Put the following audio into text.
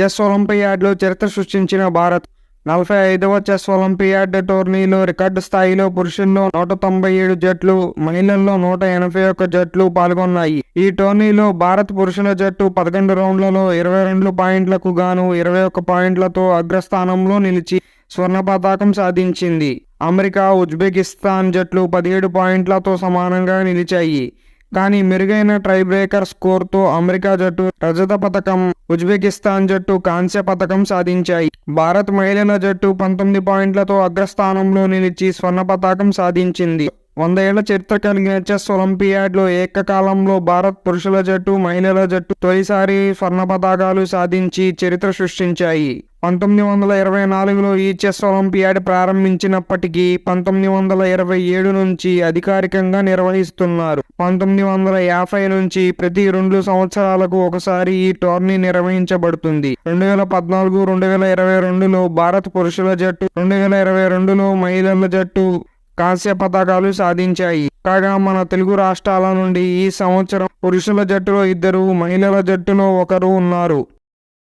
Chess ఒలింపియాడ్లో చరిత్ర సృష్టించిన భారత్ నలభై ఐదవ చెస్ ఒలింపియాడ్ టోర్నీలో రికార్డు స్థాయిలో పురుషుల్లో నూట తొంభై ఏడు జట్లు మహిళల్లో నూట ఎనభై ఒక్క జట్లు పాల్గొన్నాయి. ఈ టోర్నీలో భారత్ పురుషుల జట్టు పదకొండు రౌండ్లలో ఇరవై రెండు పాయింట్లకు గాను ఇరవై ఒక్క పాయింట్లతో అగ్రస్థానంలో నిలిచి స్వర్ణ పతాకం సాధించింది. అమెరికా ఉజ్బెకిస్తాన్ జట్లు పదిహేడు పాయింట్లతో సమానంగా నిలిచాయి. కానీ మెరుగైన ట్రై బ్రేకర్ స్కోర్తో అమెరికా జట్టు రజత పథకం ఉజ్బెకిస్తాన్ జట్టు కాంస్య పథకం సాధించాయి. భారత్ మహిళల జట్టు పంతొమ్మిది పాయింట్లతో అగ్రస్థానంలో నిలిచి స్వర్ణ పతాకం సాధించింది. వంద ఏళ్ళ చరిత్ర కలిగిన చెస్ ఒలింపియాడ్లో ఏకకాలంలో భారత్ పురుషుల జట్టు మహిళల జట్టు తొలిసారి స్వర్ణ పతాకాలు సాధించి చరిత్ర సృష్టించాయి. పంతొమ్మిది వందల ఇరవై నాలుగులో ఈ చెస్ ఒలింపియాడ్ ప్రారంభించినప్పటికీ పంతొమ్మిది వందల ఇరవై ఏడు నుంచి అధికారికంగా నిర్వహిస్తున్నారు. పంతొమ్మిది వందల యాభై నుంచి ప్రతి రెండు సంవత్సరాలకు ఒకసారి ఈ టోర్నీ నిర్వహించబడుతుంది. రెండు వేల పద్నాలుగు రెండు వేల ఇరవై రెండులో భారత్ పురుషుల జట్టు రెండు వేల ఇరవై రెండులో మహిళల జట్టు కాంస్య పథకాలు సాధించాయి. కాగా మన తెలుగు రాష్ట్రాల నుండి ఈ సంవత్సరం పురుషుల జట్టులో ఇద్దరు మహిళల జట్టులో ఒకరు ఉన్నారు.